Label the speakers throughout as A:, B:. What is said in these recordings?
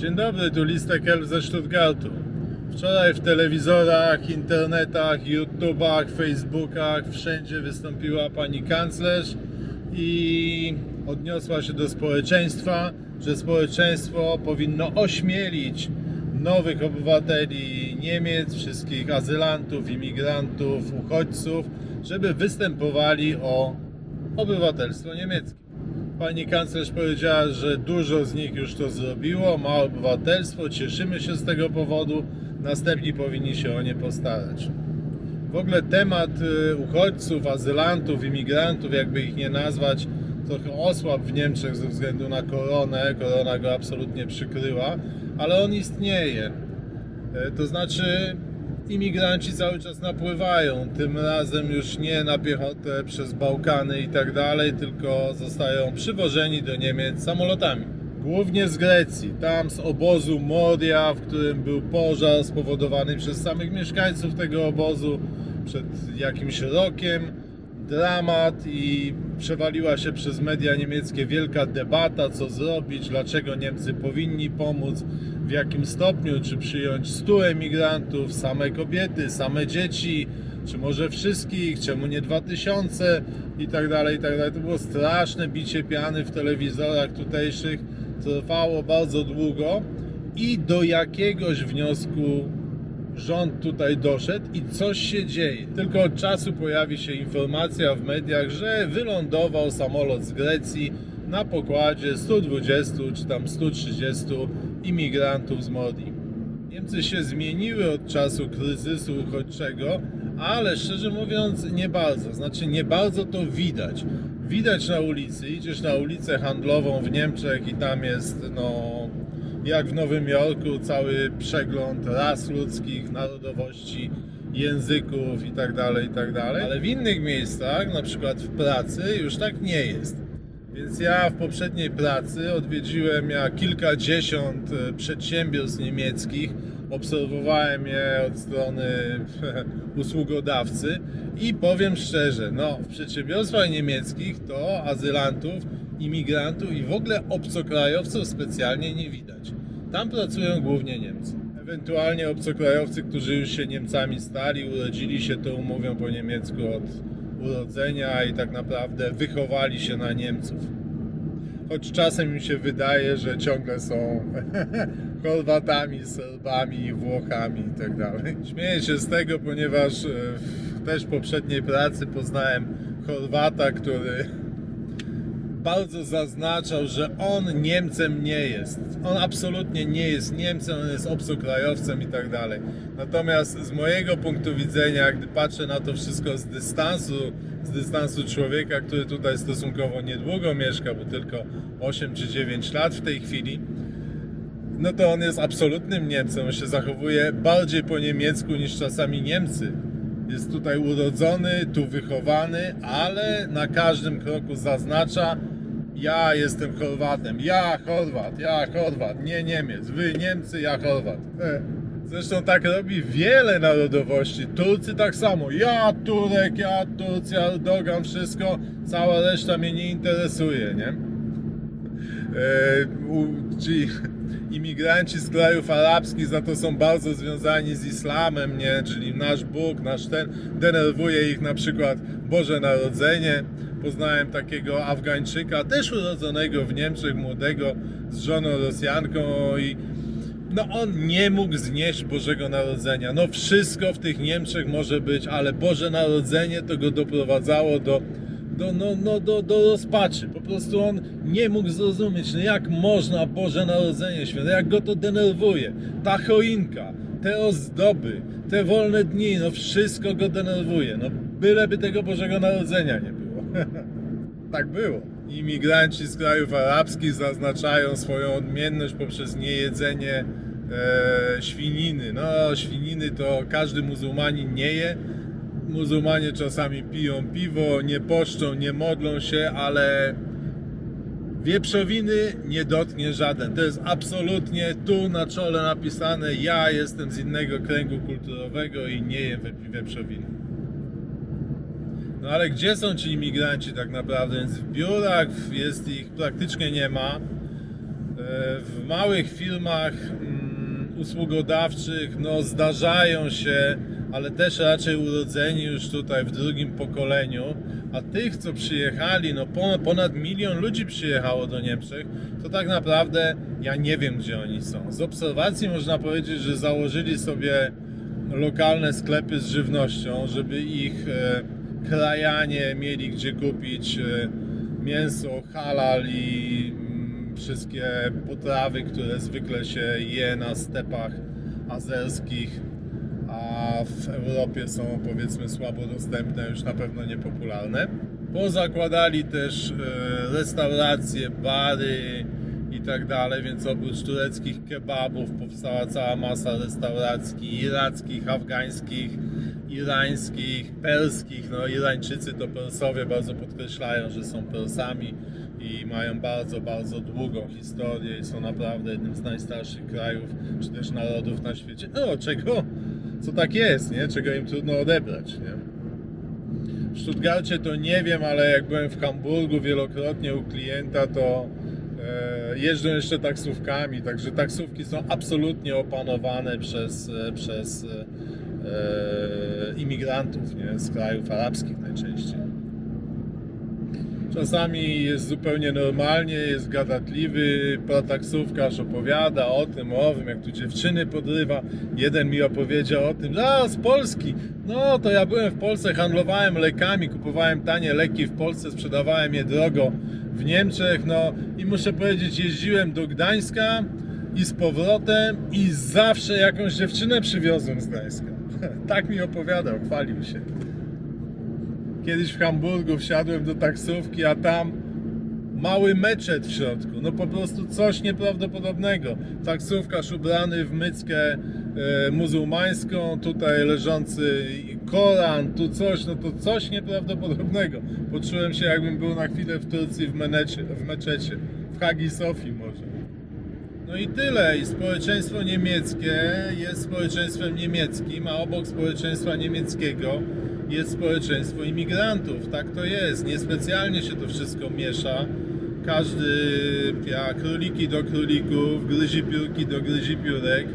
A: Dzień dobry, tu Listek Elf ze Stuttgartu. Wczoraj w telewizorach, internetach, YouTubach, Facebookach, wszędzie wystąpiła pani kanclerz i odniosła się do społeczeństwa, że społeczeństwo powinno ośmielić nowych obywateli Niemiec, wszystkich azylantów, imigrantów, uchodźców, żeby występowali o obywatelstwo niemieckie. Pani kanclerz powiedziała, że dużo z nich już to zrobiło, ma obywatelstwo, cieszymy się z tego powodu, następni powinni się o nie postarać. W ogóle temat y, uchodźców, azylantów, imigrantów, jakby ich nie nazwać, trochę osłabł w Niemczech ze względu na koronę. Korona go absolutnie przykryła, ale on istnieje. E, To znaczy, imigranci cały czas napływają. Tym razem już nie na piechotę przez Bałkany i tak dalej, tylko zostają przywożeni do Niemiec samolotami. Głównie z Grecji, tam z obozu Moria, w którym był pożar spowodowany przez samych mieszkańców tego obozu przed jakimś rokiem. Dramat i przewaliła się przez media niemieckie wielka debata, co zrobić, dlaczego Niemcy powinni pomóc, w jakim stopniu, czy przyjąć 100 emigrantów, same kobiety, same dzieci, czy może wszystkich, czemu nie 2000 i tak dalej, i tak dalej. To było straszne bicie piany w telewizorach tutejszych, trwało bardzo długo i do jakiegoś wniosku rząd tutaj doszedł i coś się dzieje. Tylko od czasu pojawi się informacja w mediach, że wylądował samolot z Grecji na pokładzie 120 czy tam 130 imigrantów z Modi. Niemcy się zmieniły od czasu kryzysu uchodźczego, ale szczerze mówiąc nie bardzo. Znaczy nie bardzo to widać. Widać na ulicy, idziesz na ulicę handlową w Niemczech i tam jest no jak w Nowym Jorku cały przegląd ras ludzkich, narodowości, języków i tak dalej, i tak. Ale w innych miejscach, na przykład w pracy, już tak nie jest. Więc ja w poprzedniej pracy odwiedziłem ja kilkadziesiąt e, przedsiębiorstw niemieckich, obserwowałem je od strony usługodawcy i powiem szczerze, no w przedsiębiorstwach niemieckich to azylantów, imigrantów i w ogóle obcokrajowców specjalnie nie widać. Tam pracują głównie Niemcy. Ewentualnie obcokrajowcy, którzy już się Niemcami stali, urodzili się, to umówią po niemiecku od urodzenia i tak naprawdę wychowali się na Niemców. Choć czasem mi się wydaje, że ciągle są Chorwatami, Serbami, Włochami i tak dalej. Śmieję się z tego, ponieważ e, w też poprzedniej pracy poznałem Chorwata, który bardzo zaznaczał, że on Niemcem nie jest. On absolutnie nie jest Niemcem, on jest obcokrajowcem i tak dalej. Natomiast z mojego punktu widzenia, gdy patrzę na to wszystko z dystansu, z dystansu człowieka, który tutaj stosunkowo niedługo mieszka, bo tylko 8 czy 9 lat w tej chwili, no to on jest absolutnym Niemcem. On się zachowuje bardziej po niemiecku niż czasami Niemcy. Jest tutaj urodzony, tu wychowany, ale na każdym kroku zaznacza: Ja jestem Chorwatem, ja Chorwat, ja Chorwat, nie Niemiec, wy Niemcy, ja Chorwat. E. Zresztą tak robi wiele narodowości. Turcy tak samo. Ja Turek, ja Turcja, Erdogan, wszystko. Cała reszta mnie nie interesuje, nie? e, ci imigranci z krajów arabskich za to są bardzo związani z islamem, nie? czyli nasz Bóg, nasz ten, denerwuje ich na przykład Boże Narodzenie. Poznałem takiego Afgańczyka, też urodzonego w Niemczech, młodego, z żoną Rosjanką i no on nie mógł znieść Bożego Narodzenia. No wszystko w tych Niemczech może być, ale Boże Narodzenie to go doprowadzało do, do, no, no, do, do rozpaczy. Po prostu on nie mógł zrozumieć, no jak można Boże Narodzenie święte, jak go to denerwuje. Ta choinka, te ozdoby, te wolne dni, no wszystko go denerwuje. No byleby tego Bożego Narodzenia nie było. Tak było. Imigranci z krajów arabskich zaznaczają swoją odmienność poprzez niejedzenie e, świniny. No, świniny to każdy muzułmanin nie je. Muzułmanie czasami piją piwo, nie poszczą, nie modlą się, ale wieprzowiny nie dotknie żaden. To jest absolutnie tu na czole napisane: Ja jestem z innego kręgu kulturowego i nie jem wie- wieprzowiny. No ale gdzie są ci imigranci tak naprawdę? Więc w biurach jest ich praktycznie nie ma. w małych firmach mm, usługodawczych no, zdarzają się, ale też raczej urodzeni już tutaj w drugim pokoleniu, a tych, co przyjechali, no ponad, ponad milion ludzi przyjechało do Niemczech, to tak naprawdę ja nie wiem, gdzie oni są. Z obserwacji można powiedzieć, że założyli sobie lokalne sklepy z żywnością, żeby ich e, krajanie mieli gdzie kupić e, mięso, halal i mm, wszystkie potrawy, które zwykle się je na stepach azerskich, a w Europie są powiedzmy słabo dostępne, już na pewno niepopularne. Pozakładali też e, restauracje, bary i tak dalej, więc oprócz tureckich kebabów powstała cała masa restauracji irackich, afgańskich, irańskich, perskich. No Irańczycy to Persowie bardzo podkreślają, że są Persami i mają bardzo, bardzo długą historię i są naprawdę jednym z najstarszych krajów, czy też narodów na świecie. No, czego, co tak jest, nie? Czego im trudno odebrać, nie? W Stuttgarcie to nie wiem, ale jak byłem w Hamburgu wielokrotnie u klienta, to jeżdżą jeszcze taksówkami, także taksówki są absolutnie opanowane przez, e, przez e, e, imigrantów nie? z krajów arabskich najczęściej. Czasami jest zupełnie normalnie, jest gadatliwy, taksówkarz opowiada o tym, o tym, jak tu dziewczyny podrywa. Jeden mi opowiedział o tym, a z Polski, no to ja byłem w Polsce, handlowałem lekami, kupowałem tanie leki w Polsce, sprzedawałem je drogo w Niemczech, no i muszę powiedzieć, jeździłem do Gdańska i z powrotem i zawsze jakąś dziewczynę przywiozłem z Gdańska. tak mi opowiadał, chwalił się. Kiedyś w Hamburgu wsiadłem do taksówki, a tam mały meczet w środku. No po prostu coś nieprawdopodobnego. Taksówkarz ubrany w myckę muzułmańską, tutaj leżący Koran, tu coś, no to coś nieprawdopodobnego. Poczułem się jakbym był na chwilę w Turcji w, menecie, w meczecie, w Hagi Sofii może. No i tyle. I społeczeństwo niemieckie jest społeczeństwem niemieckim, a obok społeczeństwa niemieckiego jest społeczeństwo imigrantów. Tak to jest. Niespecjalnie się to wszystko miesza. Każdy pia króliki do królików, gryzi piórki do gryzi piórek.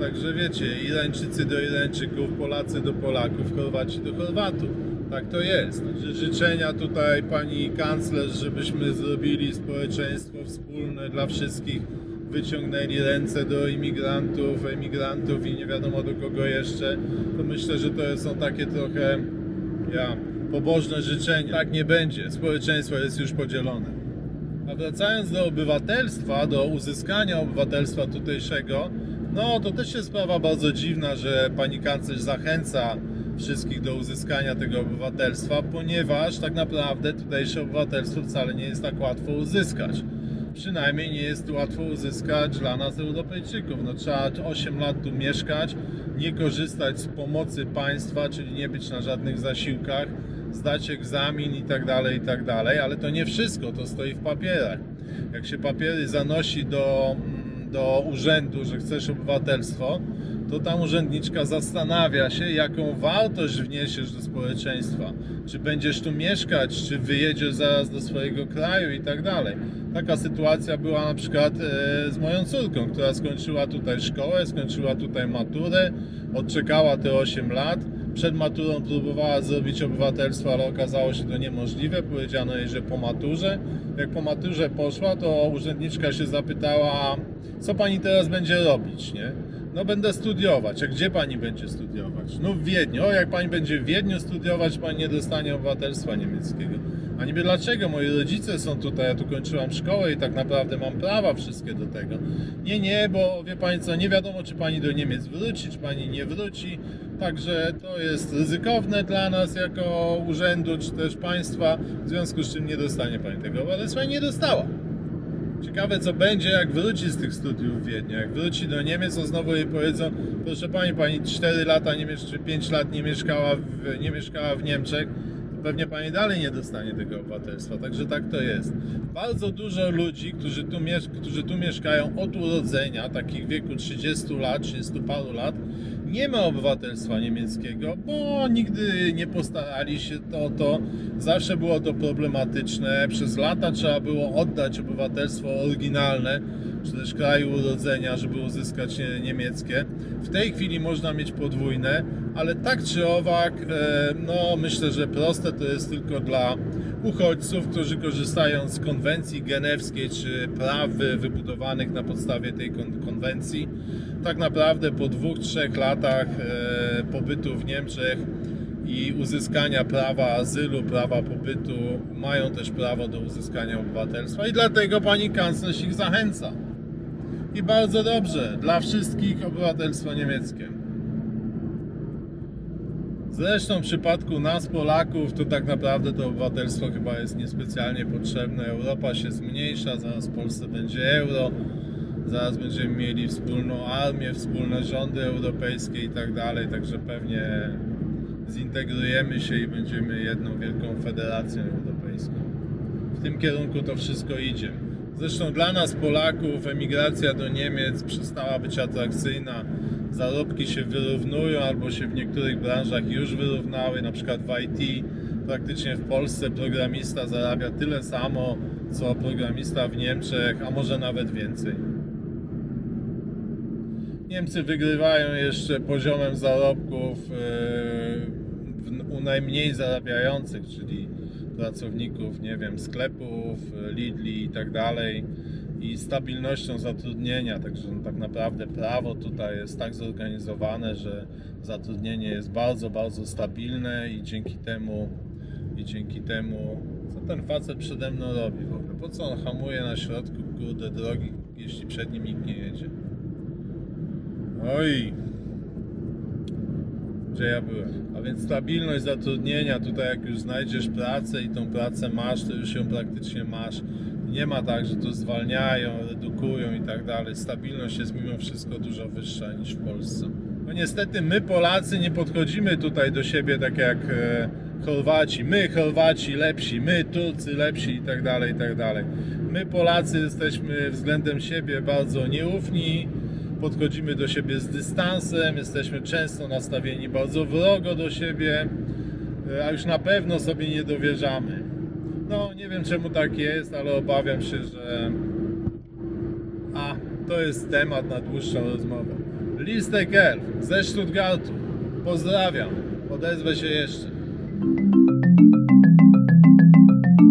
A: Także wiecie, Irańczycy do Irańczyków, Polacy do Polaków, Chorwaci do Chorwatów. Tak to jest. Życzenia tutaj pani kanclerz, żebyśmy zrobili społeczeństwo wspólne dla wszystkich wyciągnęli ręce do imigrantów, emigrantów i nie wiadomo do kogo jeszcze, to myślę, że to są takie trochę ja, pobożne życzenia. Tak nie będzie, społeczeństwo jest już podzielone. A wracając do obywatelstwa, do uzyskania obywatelstwa tutejszego, no to też jest sprawa bardzo dziwna, że pani kanclerz zachęca wszystkich do uzyskania tego obywatelstwa, ponieważ tak naprawdę tutejsze obywatelstwo wcale nie jest tak łatwo uzyskać przynajmniej nie jest łatwo uzyskać dla nas Europejczyków. No, trzeba 8 lat tu mieszkać, nie korzystać z pomocy państwa, czyli nie być na żadnych zasiłkach, zdać egzamin i tak dalej, i tak dalej, ale to nie wszystko, to stoi w papierach. Jak się papiery zanosi do, do urzędu, że chcesz obywatelstwo, to tam urzędniczka zastanawia się, jaką wartość wniesiesz do społeczeństwa. Czy będziesz tu mieszkać, czy wyjedziesz zaraz do swojego kraju i tak dalej. Taka sytuacja była na przykład e, z moją córką, która skończyła tutaj szkołę, skończyła tutaj maturę, odczekała te 8 lat. Przed maturą próbowała zrobić obywatelstwo, ale okazało się to niemożliwe. Powiedziano jej, że po maturze. Jak po maturze poszła, to urzędniczka się zapytała, co pani teraz będzie robić, nie? No będę studiować. A gdzie pani będzie studiować? No w Wiedniu. O, jak pani będzie w Wiedniu studiować, pani nie dostanie obywatelstwa niemieckiego. A niby dlaczego? Moi rodzice są tutaj, ja tu kończyłam szkołę i tak naprawdę mam prawa wszystkie do tego. Nie, nie, bo wie pani co, nie wiadomo czy pani do Niemiec wróci, czy pani nie wróci. Także to jest ryzykowne dla nas jako urzędu, czy też państwa, w związku z czym nie dostanie pani tego obywatelstwa i nie dostała. Ciekawe co będzie jak wróci z tych studiów w Wiedniu. Jak wróci do Niemiec, to znowu jej powiedzą, proszę pani, pani 4 lata nie czy 5 lat nie mieszkała w, nie mieszkała w Niemczech, pewnie pani dalej nie dostanie tego obywatelstwa. Także tak to jest. Bardzo dużo ludzi, którzy tu, którzy tu mieszkają od urodzenia, takich wieku 30 lat, 30 paru lat, nie ma obywatelstwa niemieckiego, bo nigdy nie postarali się o to. Zawsze było to problematyczne. Przez lata trzeba było oddać obywatelstwo oryginalne, czy też kraju urodzenia, żeby uzyskać nie- niemieckie. W tej chwili można mieć podwójne, ale tak czy owak, e, no myślę, że proste to jest tylko dla uchodźców, którzy korzystają z konwencji genewskiej czy praw wy- wybudowanych na podstawie tej kon- konwencji. Tak naprawdę po dwóch, trzech latach e, pobytu w Niemczech i uzyskania prawa azylu, prawa pobytu, mają też prawo do uzyskania obywatelstwa i dlatego pani kanclerz ich zachęca. I bardzo dobrze, dla wszystkich obywatelstwo niemieckie. Zresztą w przypadku nas, Polaków, to tak naprawdę to obywatelstwo chyba jest niespecjalnie potrzebne. Europa się zmniejsza, zaraz w Polsce będzie euro, zaraz będziemy mieli wspólną armię, wspólne rządy europejskie i tak dalej, także pewnie zintegrujemy się i będziemy jedną wielką federacją europejską. W tym kierunku to wszystko idzie. Zresztą dla nas Polaków emigracja do Niemiec przestała być atrakcyjna. Zarobki się wyrównują albo się w niektórych branżach już wyrównały, na przykład w IT. Praktycznie w Polsce programista zarabia tyle samo co programista w Niemczech, a może nawet więcej. Niemcy wygrywają jeszcze poziomem zarobków e, u najmniej zarabiających, czyli pracowników, nie wiem, sklepów, e, Lidli i tak dalej i stabilnością zatrudnienia, także no, tak naprawdę prawo tutaj jest tak zorganizowane, że zatrudnienie jest bardzo, bardzo stabilne i dzięki temu i dzięki temu co ten facet przede mną robi w ogóle? Po co on hamuje na środku kurde drogi, jeśli przed nim nikt nie jedzie? Oj, gdzie ja byłem. A więc stabilność zatrudnienia, tutaj jak już znajdziesz pracę i tą pracę masz, to już ją praktycznie masz. Nie ma tak, że tu zwalniają, redukują i tak dalej. Stabilność jest mimo wszystko dużo wyższa niż w Polsce. No niestety my Polacy nie podchodzimy tutaj do siebie tak jak e, Chorwaci. My Chorwaci lepsi, my Turcy lepsi i tak dalej, i tak dalej. My Polacy jesteśmy względem siebie bardzo nieufni, podchodzimy do siebie z dystansem, jesteśmy często nastawieni bardzo wrogo do siebie, e, a już na pewno sobie nie dowierzamy. No, nie wiem czemu tak jest, ale obawiam się, że. A, to jest temat na dłuższą rozmowę. Listek Elf ze Stuttgartu. Pozdrawiam. Odezwę się jeszcze.